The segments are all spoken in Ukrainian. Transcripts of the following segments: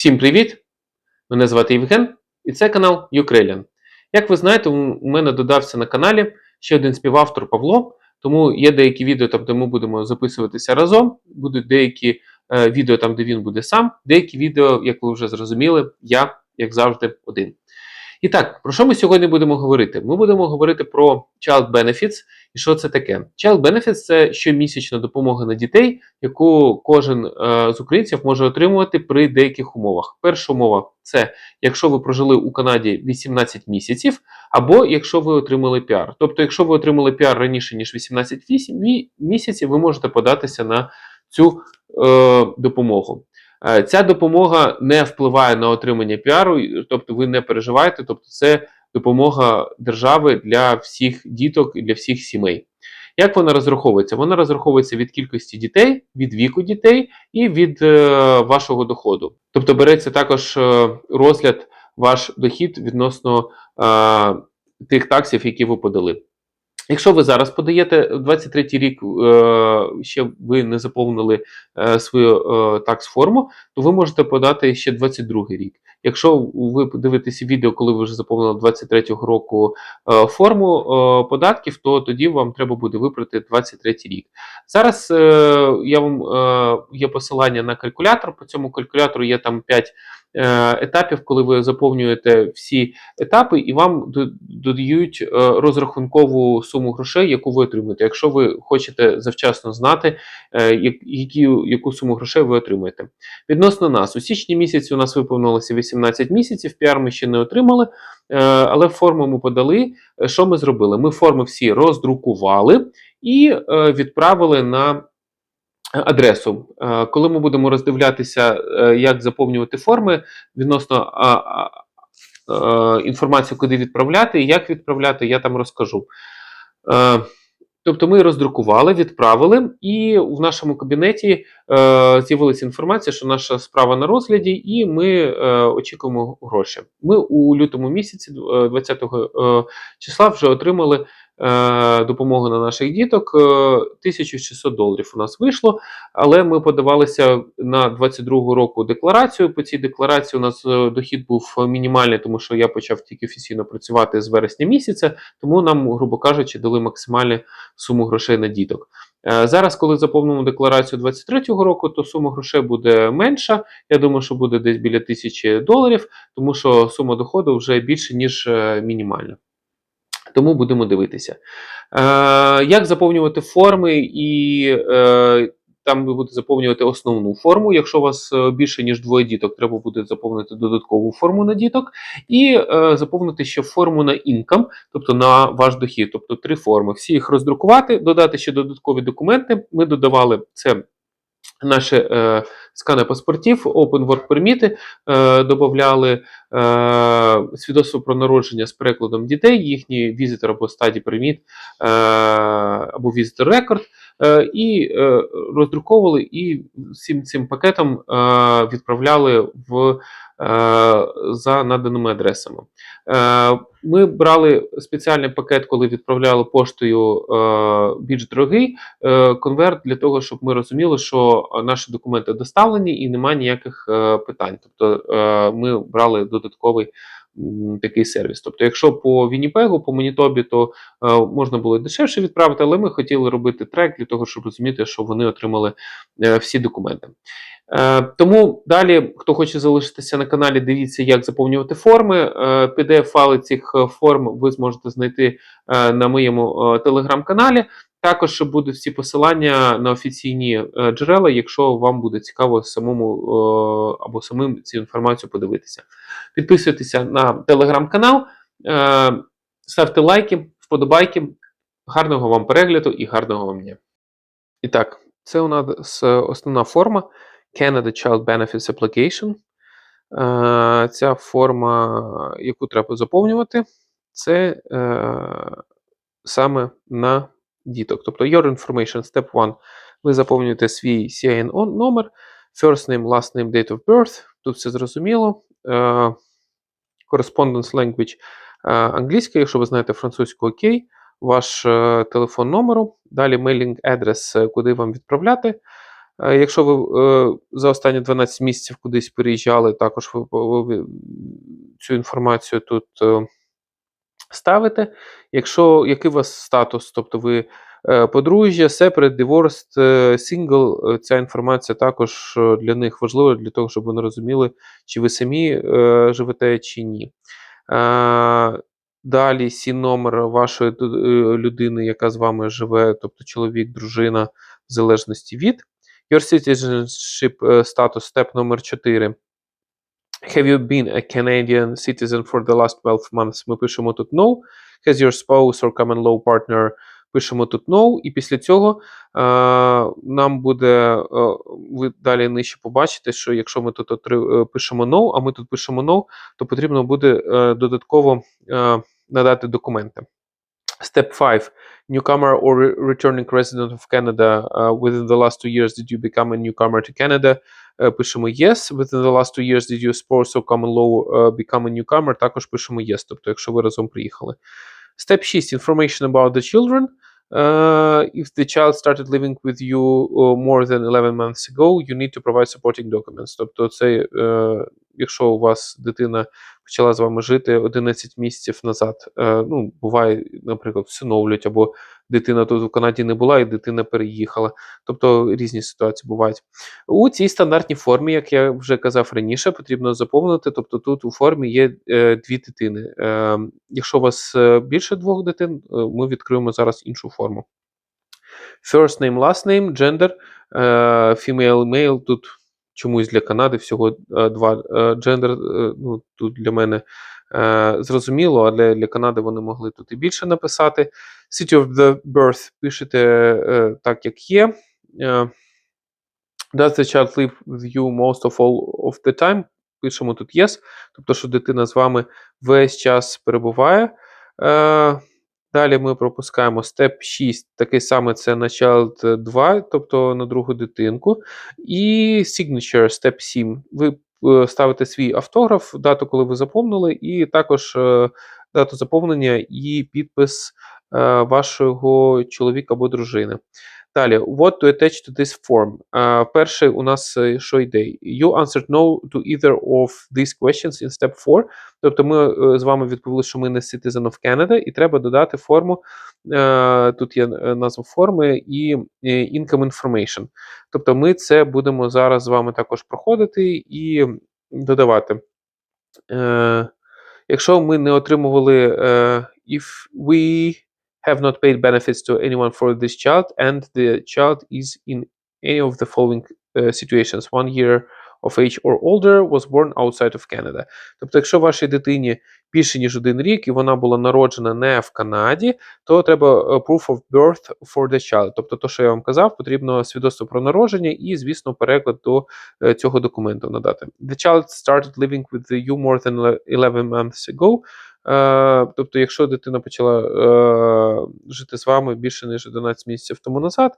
Всім привіт! Мене звати Євген і це канал Ukrainian. Як ви знаєте, у мене додався на каналі ще один співавтор Павло, тому є деякі відео, там, де ми будемо записуватися разом. Будуть деякі е, відео там, де він буде сам, деякі відео, як ви вже зрозуміли, я, як завжди, один. І так, про що ми сьогодні будемо говорити? Ми будемо говорити про Child Benefits і що це таке. Child Benefits – це щомісячна допомога на дітей, яку кожен е, з українців може отримувати при деяких умовах. Перша умова це якщо ви прожили у Канаді 18 місяців, або якщо ви отримали піар. Тобто, якщо ви отримали піар раніше ніж 18 вісім- місяців, ви можете податися на цю е, допомогу. Е, Ця допомога не впливає на отримання піару, тобто ви не переживаєте, тобто це допомога держави для всіх діток і для всіх сімей. Як вона розраховується? Вона розраховується від кількості дітей, від віку дітей і від е, вашого доходу. Тобто береться також е, розгляд ваш дохід відносно е, тих таксів, які ви подали. Якщо ви зараз подаєте 23 рік, е, ще ви не заповнили е, свою е, такс-форму, то ви можете подати ще 22 рік. Якщо ви подивитеся відео, коли ви вже заповнили 23-го року е, форму е, податків, то тоді вам треба буде вибрати 23 рік. Зараз е, я вам е, є посилання на калькулятор. По цьому калькулятору є там 5 е, етапів, коли ви заповнюєте всі етапи, і вам додають е, розрахункову суму грошей, яку ви отримуєте. Якщо ви хочете завчасно знати, е, які, яку суму грошей ви отримуєте. Відносно нас, у січні місяці у нас виповнилося 18 місяців, піар ми ще не отримали, е, але форму ми подали. Е, Що ми зробили? Ми форми всі роздрукували і е, відправили на адресу. Е, Коли ми будемо роздивлятися, е, як заповнювати форми відносно е, інформацію, куди відправляти і як відправляти, я там розкажу. Тобто ми роздрукували, відправили, і в нашому кабінеті е, з'явилася інформація, що наша справа на розгляді, і ми е, очікуємо гроші. Ми у лютому місяці, е, 20 е, числа, вже отримали е, допомогу на наших діток. Е, 1600 доларів у нас вийшло, але ми подавалися на 22 року декларацію. По цій декларації у нас е, дохід був мінімальний, тому що я почав тільки офіційно працювати з вересня місяця, тому нам, грубо кажучи, дали максимальну суму грошей на діток. Е, Зараз, коли заповнимо декларацію 23-го року, то сума грошей буде менша. Я думаю, що буде десь біля тисячі доларів, тому що сума доходу вже більше, ніж е, мінімальна. Тому будемо дивитися. Е, як заповнювати форми і е, там ви будете заповнювати основну форму. Якщо у вас е, більше ніж двоє діток, треба буде заповнити додаткову форму на діток і е, заповнити ще форму на інкам, тобто на ваш дохід, тобто три форми. Всі їх роздрукувати, додати ще додаткові документи. Ми додавали це. Наші е, скани паспортів, Open Work Permit, е, додавали е, свідоцтво про народження з перекладом дітей, їхній візитор або стадій приміт е, або візитор рекорд, і е, роздруковували і всім цим пакетом е, відправляли в, е, за наданими адресами. Е, ми брали спеціальний пакет, коли відправляли поштою е, більш дорогий е, конверт для того, щоб ми розуміли, що наші документи доставлені і немає ніяких е, питань. Тобто е, ми брали додатковий такий сервіс. Тобто, якщо по Вінніпегу, по Манітобі, то е, можна було дешевше відправити, але ми хотіли робити трек для того, щоб розуміти, що вони отримали е, всі документи. Е, Тому далі, хто хоче залишитися на каналі, дивіться, як заповнювати форми. Е, PDF-файли цих форм ви зможете знайти на моєму телеграм-каналі. Також будуть всі посилання на офіційні е, джерела, якщо вам буде цікаво самому е, або самим цю інформацію подивитися. Підписуйтеся на телеграм-канал, е, ставте лайки, вподобайки. Гарного вам перегляду і гарного вам дня. І так, це у нас основна форма Canada Child Benefits Application. Ця форма, яку треба заповнювати, це саме на діток. Тобто Your Information Step 1. Ви заповнюєте свій CIN номер, first name, last name, date of birth. Тут все зрозуміло. Е, Correspondence language е, англійська, якщо ви знаєте французьку, окей. Ваш е, телефон номеру, далі mailing address, куди вам відправляти. Якщо ви за останні 12 місяців кудись переїжджали, також ви, цю інформацію тут ставите. Якщо який у вас статус, тобто ви е, подружжя, separate, divorced, е, single, е, ця інформація також для них важлива, для того, щоб вони розуміли, чи ви самі живете, чи ні. Далі сі номер вашої людини, яка з вами живе, тобто чоловік, дружина, в залежності від. Your citizenship status, степ номер 4. Have you been a Canadian citizen for the last 12 months? Ми пишемо тут no. Has your spouse or common law partner? Пишемо тут no. І після цього е, нам буде, е, ви далі нижче побачите, що якщо ми тут отри- е, пишемо no, а ми тут пишемо no, то потрібно буде е, додатково е, надати документи. Step 5. Newcomer or re- returning resident of Canada uh, within the last two years did you become a newcomer to Canada? Е, Пишемо yes. Within the last two years did you spouse or common law uh, become a newcomer? Також пишемо yes, тобто якщо ви разом приїхали. Step 6. Information about the children. Uh, if the child started living with you uh, more than 11 months ago, you need to provide supporting documents. Тобто, це, uh, якщо у вас дитина почала з вами жити 11 місяців назад, е, ну, буває, наприклад, всиновлюють, або дитина тут в Канаді не була, і дитина переїхала. Тобто різні ситуації бувають. У цій стандартній формі, як я вже казав раніше, потрібно заповнити. Тобто тут у формі є е, дві дитини. Е, якщо у вас е, більше двох дитин, е, ми відкриємо зараз іншу форму. First name, last name, gender, е, female, male. Тут чомусь для Канади всього е, два е, gender, е, ну, тут для мене зрозуміло, а для, Канади вони могли тут і більше написати. City of the birth пишете так, як є. Does the child live with you most of all of the time? Пишемо тут yes, тобто, що дитина з вами весь час перебуває. Е, далі ми пропускаємо степ 6, такий самий це на child 2, тобто на другу дитинку. І signature степ 7. Ви е, ставите свій автограф, дату, коли ви заповнили, і також е, дату заповнення і підпис е, вашого чоловіка або дружини. Далі, what to attach to this form? Е, перший у нас е, що йде? You answered no to either of these questions in step 4. Тобто ми е, з вами відповіли, що ми не citizen of Canada, і треба додати форму. Тут є назва форми і income information. Тобто ми це будемо зараз з вами також проходити і додавати. Якщо ми не отримували, if we have not paid benefits to anyone for this child and the child is in any of the following uh, situations one year of age or older was born outside of Canada. Тобто, якщо вашій дитині Більше ніж один рік і вона була народжена не в Канаді, то треба е, proof of birth for the child. Тобто, то, що я вам казав, потрібно свідоцтво про народження і, звісно, переклад до е, цього документу надати. The child started living with you more than 11 months ago. Е, тобто, якщо дитина почала жити з вами більше ніж 11 місяців тому назад,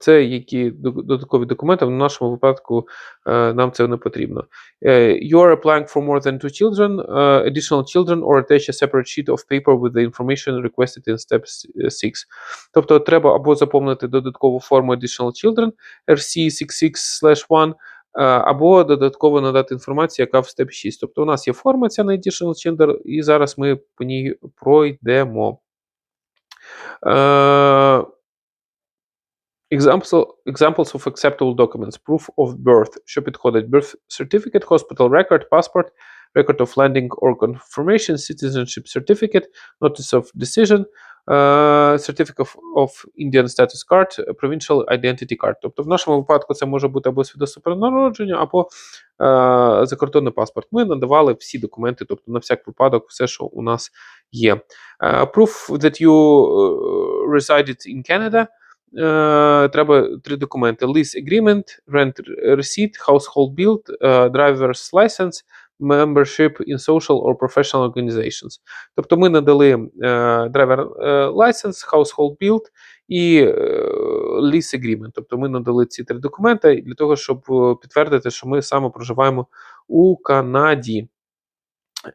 це які додаткові документи. В нашому випадку е, нам це не потрібно. Е, you are applying for more than two children, uh, additional children, or attach a separate sheet of paper with the information requested in step 6. Тобто треба або заповнити додаткову форму additional children RC66/1, е, або додатково надати інформацію, яка в степ 6. Тобто у нас є форма ця на additional children, і зараз ми по ній пройдемо. Е, Examples, examples of acceptable documents. Proof of birth. Що підходить? Birth certificate, hospital record, passport, record of landing or confirmation, citizenship certificate, notice of decision, uh, certificate of, of Indian status card, provincial identity card. Тобто в нашому випадку це може бути або свідоцтво про народження, або е, закордонний паспорт. Ми надавали всі документи, тобто на всяк випадок, все, що у нас є. Е, proof that you uh, resided in Canada. Е, треба три документи: lease agreement, rent receipt, household bill, е, driver's license, membership in social or professional organizations. Тобто ми надали е, driver е, license, household bill і е, lease agreement. Тобто ми надали ці три документи для того, щоб е, підтвердити, що ми саме проживаємо у Канаді.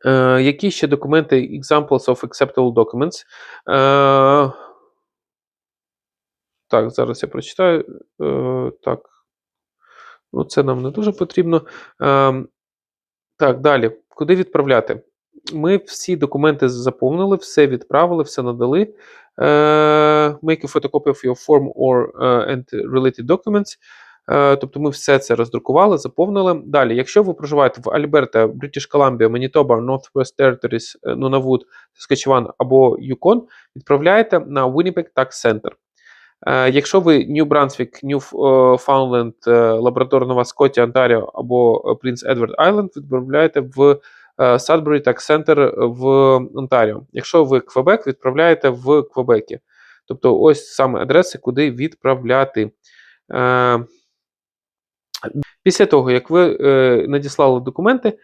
Е, які ще документи examples of acceptable documents? Е, Так, зараз я прочитаю. Е, так. Ну, це нам не дуже потрібно. Е, так, далі. Куди відправляти? Ми всі документи заповнили, все відправили, все надали. Е, make a photocopy of your form or uh, and related documents. Е, Тобто ми все це роздрукували, заповнили. Далі, якщо ви проживаєте в Альберта, British Columbia, Manitoba, Northwest Territories, е, Nunavut, Saskatchewan або Yukon, відправляєте на Winnipeg Tax Center. Е, Якщо ви Brunswick, Newfoundland, е, Лабрадор, Нова Скотія, Онтаріо або е, Prince Edward Island, відправляєте в е, Sudbury Tax Center в Онтаріо. Якщо ви Квебек, відправляєте в Квебекі. Тобто ось саме адреси, куди відправляти. Після того, як ви надіслали документи,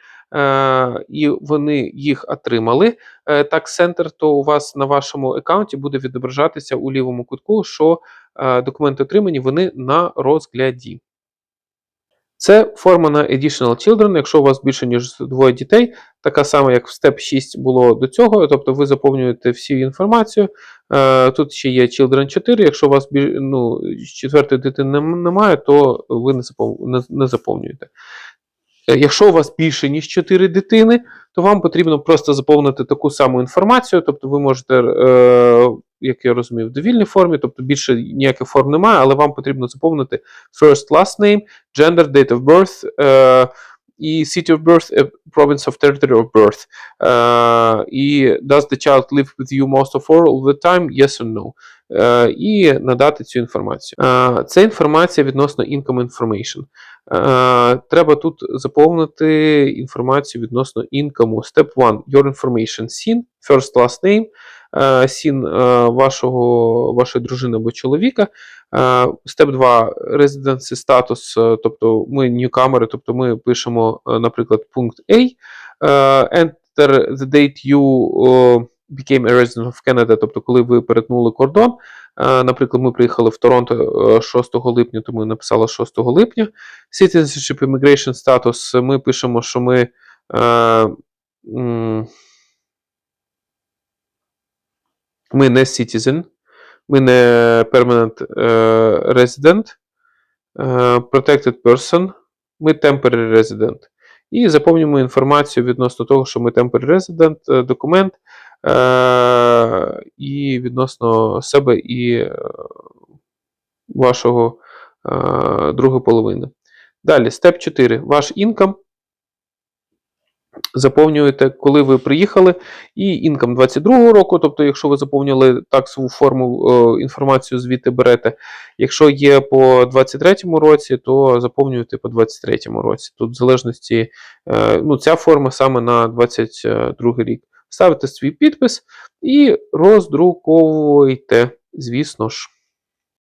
і вони їх отримали, е, так центр, то у вас на вашому аккаунті буде відображатися у лівому кутку, що е, документи отримані, вони на розгляді. Це форма на Additional Children, якщо у вас більше, ніж двоє дітей, така сама, як в Step 6 було до цього, тобто ви заповнюєте всю інформацію. Е, Тут ще є Children 4, якщо у вас ну, четвертої дитини немає, то ви не заповнюєте. Е, Якщо у вас більше, ніж 4 дитини, то вам потрібно просто заповнити таку саму інформацію. Тобто ви можете, е, як я розумію, в довільній формі, тобто більше ніяких форм немає, але вам потрібно заповнити first, last name, gender, date of birth е, і city of birth, е, province of territory of birth. Е, і does the child live with you most of all the time? Yes or no. Е, і надати цю інформацію. Е, це інформація відносно income information. Е, Треба тут заповнити інформацію відносно інкому. Step 1. Your information SIN, first last name, е, SIN е, вашого, вашої дружини або чоловіка. Е, Step 2. Residency status, е, тобто ми newcomer, тобто ми пишемо, е, наприклад, пункт A. Enter the date you became a resident of Canada, тобто коли ви перетнули кордон. Наприклад, ми приїхали в Торонто е, 6 липня, то ми написали 6 липня. Citizenship Immigration Status. Ми пишемо, що ми. Ми не citizen, ми не permanent е, resident, е, protected person, ми temporary resident. І заповнюємо інформацію відносно того, що ми temporary resident, е, документ і відносно себе і вашого другої половини. Далі, степ 4. Ваш інкам. Заповнюєте, коли ви приїхали, і інкам 22 року, тобто, якщо ви заповнили таксову форму, е, інформацію звідти берете. Якщо є по 23 році, то заповнюєте по 23 році. Тут в залежності, е, ну, ця форма саме на 22 рік. Ставите свій підпис і роздруковуєте, звісно ж.